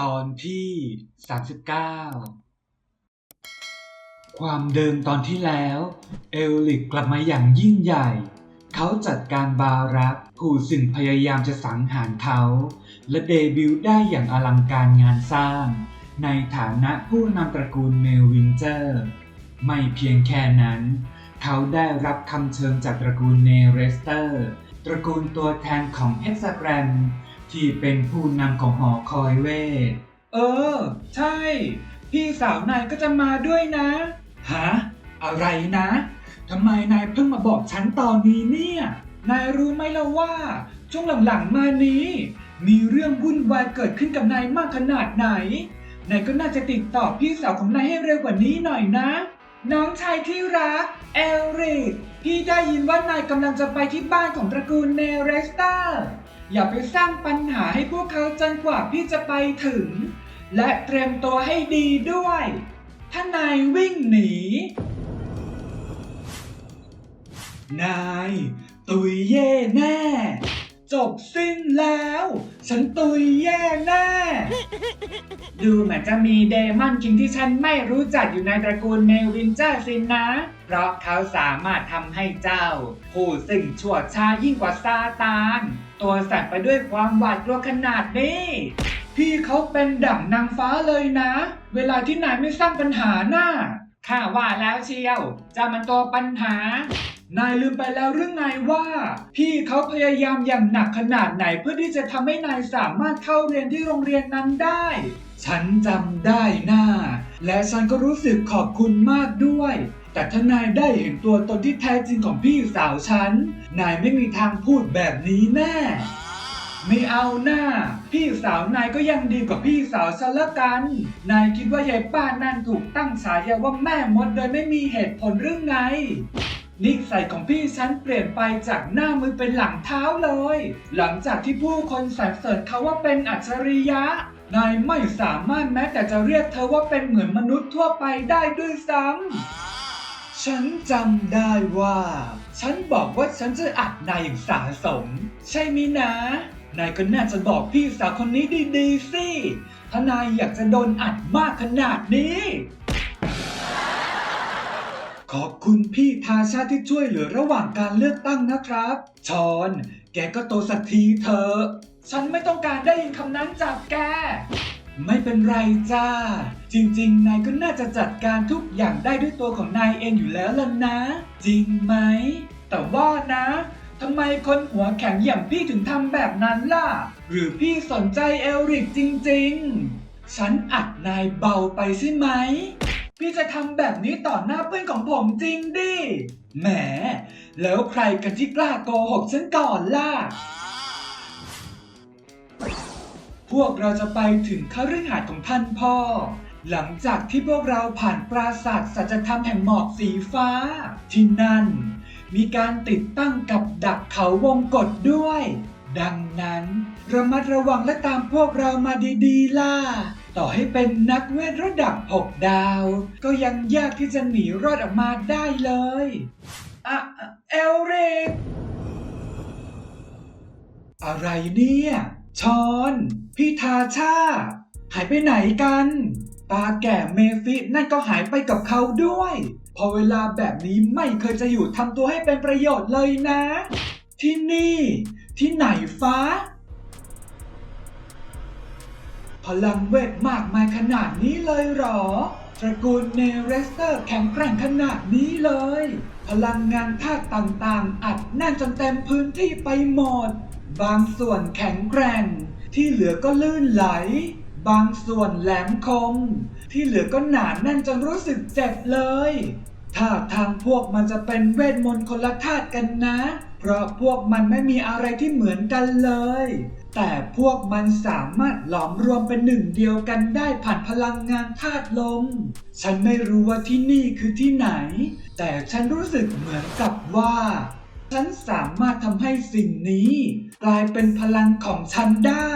ตอนที่39ความเดิมตอนที่แล้ว เอลลิกกลับมาอย่างยิ่งใหญ่ เขาจัดการบารักผู้ซึ่งพยายามจะสังหารเขา และเดบิวต์ได้อย่างอลังการงานสร้าง ในฐานะผู้นำตระกูลเมลวินเจอร์ ไม่เพียงแค่นั้น เขาได้รับคำเชิญจากตระกูลเนเรสเตอร์ ตระกูลตัวแทนของเฮกซาแกรม ที่เป็นผู้นำของหอคอยเวท เออ ใช่ พี่สาวนายก็จะมาด้วยนะ ฮะ อะไรนะทำไมนายเพิ่งมาบอกฉันตอนนี้เนี่ย นายรู้ไหมล่ะว่า ช่วงหลังๆมานี้ มีเรื่องวุ่นวายเกิดขึ้นกับนายมากขนาดไหน นายก็น่าจะติดต่อพี่สาวของนายให้เร็วกว่านี้หน่อยนะ น้องชายที่รักเอลริกพี่ได้ยินว่านายกำลังจะไปที่บ้านของตระกูลเนเรสเตอร์ อย่าไปสร้างปัญหาให้พวกเขาจนกว่าพี่จะไปถึง และเตรียมตัวให้ดีด้วย ถ้านายวิ่งหนี นายตุยเย่แน่ จบสิ้นแล้ว ฉันตุยแย่แน่ ดูเหมือนจะมีเดมอนคิงที่ฉันไม่รู้จักอยู่ในตระกูลเมลวินเจอร์สินนะ เพราะเขาสามารถทำให้เจ้า ผู้ซึ่งชั่วช้ายิ่งกว่าซาตาน ตัวสั่นไปด้วยความหวาดกลัวขนาดนี้ พี่เขาเป็นดั่งนางฟ้าเลยนะ เวลาที่นายไม่สร้างปัญหาหน่ะข้าว่าแล้วเชียวจะมันตัวปัญหา นายลืมไปแล้วเรื่องไงว่า พี่เขาพยายามอย่างหนักขนาดไหนเพื่อที่จะทำให้นายสามารถเข้าเรียนที่โรงเรียนนั้นได้ ฉันจำได้น่าและฉันก็รู้สึกขอบคุณมากด้วย แต่ถ้านายได้เห็นตัวตนที่แท้จริงของพี่สาวฉัน นายไม่มีทางพูดแบบนี้แน่ ไม่เอาหน้า พี่สาวนายก็ยังดีกว่าพี่สาวฉันละกัน นายคิดว่ายายป้านั่นถูกตั้งฉายาว่าแม่มดโดยไม่มีเหตุผลเรื่องไงนิสัยของพี่ฉันเปลี่ยนไปจากหน้ามือเป็นหลังเท้าเลย หลังจากที่ผู้คนสรรเสริญเขาว่าเป็นอัจฉริยะ นายไม่สามารถแม้แต่จะเรียกเธอว่าเป็นเหมือนมนุษย์ทั่วไปได้ด้วยซ้ำ ฉันจำได้ว่า ฉันบอกว่าฉันจะอัดนายอย่างสาสม ใช่มินะ นายก็น่าจะบอกพี่สาวคนนี้ดีๆสิถ้านายอยากจะโดนอัดมากขนาดนี้ ขอบคุณพี่ทาชาที่ช่วยเหลือระหว่างการเลือกตั้งนะครับ ชอน แกก็โตสักทีเถอะ ฉันไม่ต้องการได้ยินคำนั้นจากแก ไม่เป็นไรจ้า จริงๆ นายก็น่าจะจัดการทุกอย่างได้ด้วยตัวของนายเองอยู่แล้วล่ะนะ จริงไหม แต่ว่านะทำไมคนหัวแข็งอย่างพี่ถึงทำแบบนั้นล่ะ หรือพี่สนใจเอลริกจริงๆ ฉันอัดนายเบาไปใช่ไหม พี่จะทำแบบนี้ต่อหน้าเพื่อนของผมจริงดิ แหม แล้วใครกันที่กล้าโกหกฉันก่อนล่ะ วกเราจะไปถึงคฤหาสน์ของท่านพ่อ หลังจากที่พวกเราผ่านปราสาทสัจธรรมแห่งหมอกสีฟ้า ที่นั่น มีการติดตั้งกับดักเขาวงกฏด้วย ดังนั้น ระมัดระวังและตามพวกเรามาดีๆ ล่ะ ต่อให้เป็นนักเวทระดับ 6 ดาว ก็ยังยากที่จะหนีรอดออกมาได้เลยอะอะเอลเรกอะไรเนี่ย ชอน พี่ทาชา หายไปไหนกัน ตาแก่เมฟินั่นก็หายไปกับเขาด้วย พอเวลาแบบนี้ไม่เคยจะอยู่ทำตัวให้เป็นประโยชน์เลยนะ ที่นี่ ที่ไหนฟ้า พลังเวทมากมายขนาดนี้เลยหรอ ตระกูลเนเรสเตอร์แข็งแกร่งขนาดนี้เลย พลังงานธาตุต่างๆ อัดแน่นจนเต็มพื้นที่ไปหมด บางส่วนแข็งแกร่ง ที่เหลือก็ลื่นไหล บางส่วนแหลมคม ที่เหลือก็หนาแน่นจนรู้สึกเจ็บเลยถ้าทางพวกมันจะเป็นเวทมนต์คนละธาตุกันนะ เพราะพวกมันไม่มีอะไรที่เหมือนกันเลย แต่พวกมันสามารถหลอมรวมเป็นหนึ่งเดียวกันได้ผ่านพลังงานธาตุลม ฉันไม่รู้ว่าที่นี่คือที่ไหน แต่ฉันรู้สึกเหมือนกับว่า ฉันสามารถทำให้สิ่งนี้ กลายเป็นพลังของฉันได้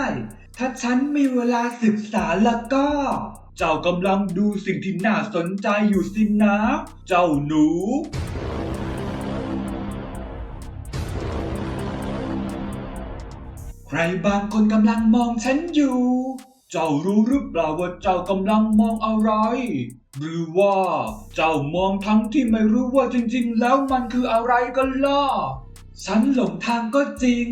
ถ้าฉันมีเวลาศึกษาแล้วก็ เจ้ากำลังดูสิ่งที่น่าสนใจอยู่สินะ เจ้าหนู ใครบางคนกำลังมองฉันอยู่ เจ้ารู้หรือเปล่าว่าเจ้ากำลังมองอะไร หรือว่าเจ้ามองทั้งที่ไม่รู้ว่าจริงๆ แล้วมันคืออะไรกันล่ะฉันหลงทางก็จริง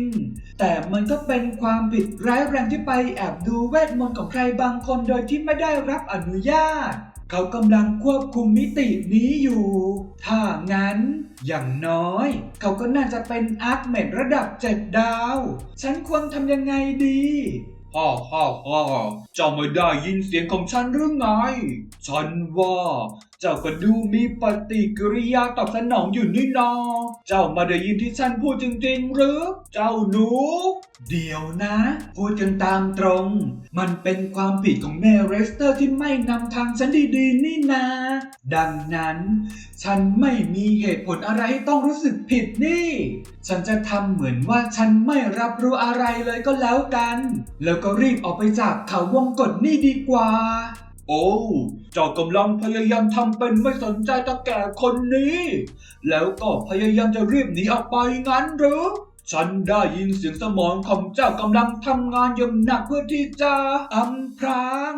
แต่มันก็เป็นความผิดร้ายแรงที่ไปแอบดูเวทมนต์ของใครบางคนโดยที่ไม่ได้รับอนุญาต เขากำลังควบคุมมิตินี้อยู่ ถ้างั้น อย่างน้อย เขาก็น่าจะเป็นอาร์คเมดระดับเจ็ดดาว ฉันควรทำยังไงดี ฮ่าฮ่าฮ่าเจ้าไม่ได้ยินเสียงของฉันหรือไง ฉันว่า เจ้าก็ดูมีปฏิกิริยาตอบสนองอยู่นี่นาเจ้ามาได้ยินที่ฉันพูดจริงๆ หรือ เจ้าหนู เดี๋ยวนะ พูดกันตามตรง มันเป็นความผิดของแม่เรสเตอร์ที่ไม่นำทางฉันดีๆ นี่นา ดังนั้น ฉันไม่มีเหตุผลอะไรให้ต้องรู้สึกผิดนี่ ฉันจะทำเหมือนว่าฉันไม่รับรู้อะไรเลยก็แล้วกัน แล้วก็รีบออกไปจากเขาวงกฏนี่ดีกว่า โอ้เจ้ากำลังพยายามทำเป็นไม่สนใจตาแก่คนนี้ แล้วก็พยายามจะรีบหนีออกไปงั้นหรือ ฉันได้ยินเสียงสมองของเจ้ากำลังทำงานอย่างหนักเพื่อที่จะอำพราง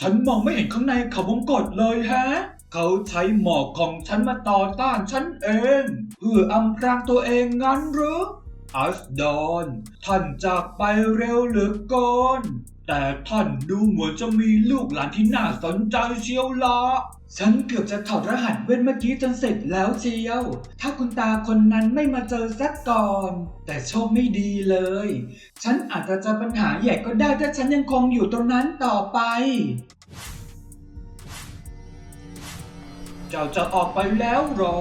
ฉันมองไม่เห็นข้างในเขาวงกฏเลยแฮะ เขาใช้หมอกของฉันมาต่อต้านฉันเอง เพื่ออำพรางตัวเองงั้นหรือ อัสดอนท่านจากไปเร็วเหลือเกินแต่ท่านดูเหมือนจะมีลูกหลานที่น่าสนใจเชียวละฉันเกือบจะถอดรหัสเว้นเมื่อกี้จนเสร็จแล้วเชียว ถ้าคุณตาคนนั้นไม่มาเจอสักก่อน แต่โชคไม่ดีเลย ฉันอาจจะเจอปัญหาใหญ่ก็ได้ถ้าฉันยังคงอยู่ตรงนั้นต่อไป เจ้าจะออกไปแล้วหรอ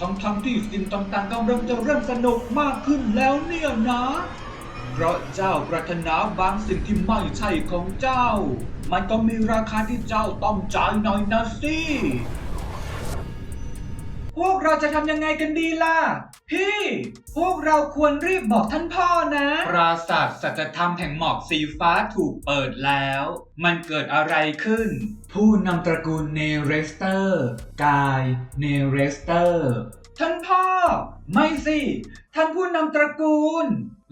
ทั้งทั้งๆที่สิ่งต่างๆกำลังจะเริ่มสนุกมากขึ้นแล้วเนี่ยนะ เพราะเจ้าปรารถนาบางสิ่งที่ไม่ใช่ของเจ้า มันก็มีราคาที่เจ้าต้องจ่ายหน่อยนะสิ พวกเราจะทำยังไงกันดีล่ะ พี่ พวกเราควรรีบบอกท่านพ่อนะ ปราสาทสัจธรรมแห่งหมอกสีฟ้าถูกเปิดแล้ว มันเกิดอะไรขึ้น ผู้นำตระกูลเนเรสเตอร์ กายเนเรสเตอร์ ท่านพ่อ ไม่สิ ท่านผู้นำตระกูล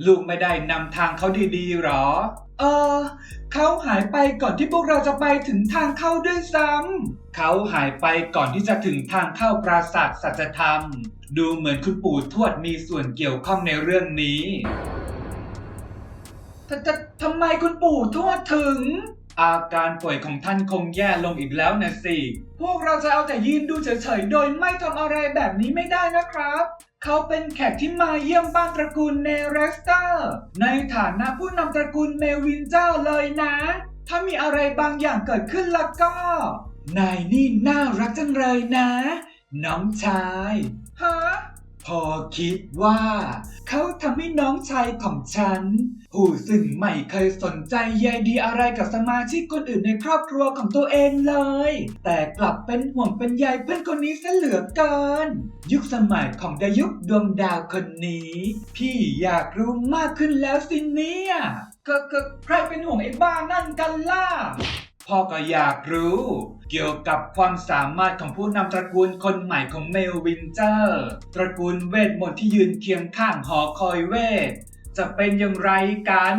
ลูกไม่ได้นำทางเขาดีๆหรอ เออ เขาหายไปก่อนที่พวกเราจะไปถึงทางเข้าด้วยซ้ำ เขาหายไปก่อนที่จะถึงทางเข้าปราสาทสัจธรรม ดูเหมือนคุณปู่ทวดมีส่วนเกี่ยวข้องในเรื่องนี้ทททำไมคุณปู่ทวดถึง อาการป่วยของท่านคงแย่ลงอีกแล้วนะสิ พวกเราจะเอาแต่ยืนดูเฉยๆ โดยไม่ทำอะไรแบบนี้ไม่ได้นะครับ เขาเป็นแขกที่มาเยี่ยมบ้านตระกูลเนเรสเตอร์ ในฐานะผู้นำตระกูลเมวินเจ้าเลยนะ ถ้ามีอะไรบางอย่างเกิดขึ้นแล้วก็ นายนี่น่ารักจังเลยนะ น้องชายฮะ พอคิดว่า เขาทำให้น้องชายของฉัน ผู้ซึ่งไม่เคยสนใจใยดีอะไรกับสมาชิกคนอื่นในครอบครัวของตัวเองเลย แต่กลับเป็นห่วงเป็นใยเพื่อนคนนี้ซะเหลือเกิน ยุคสมัยของดายุคดวงดาวคนนี้ พี่อยากรู้มากขึ้นแล้วสิเนี่ยก็ก็ใครเป็นห่วงไอ้บ้านั่นกันล่ะ พ่อก็อยากรู้ เกี่ยวกับความสามารถของผู้นำตระกูลคนใหม่ของเมลวินเจอร์ ตระกูลเวทมนต์ที่ยืนเคียงข้างหอคอยเวท จะเป็นอย่างไรกัน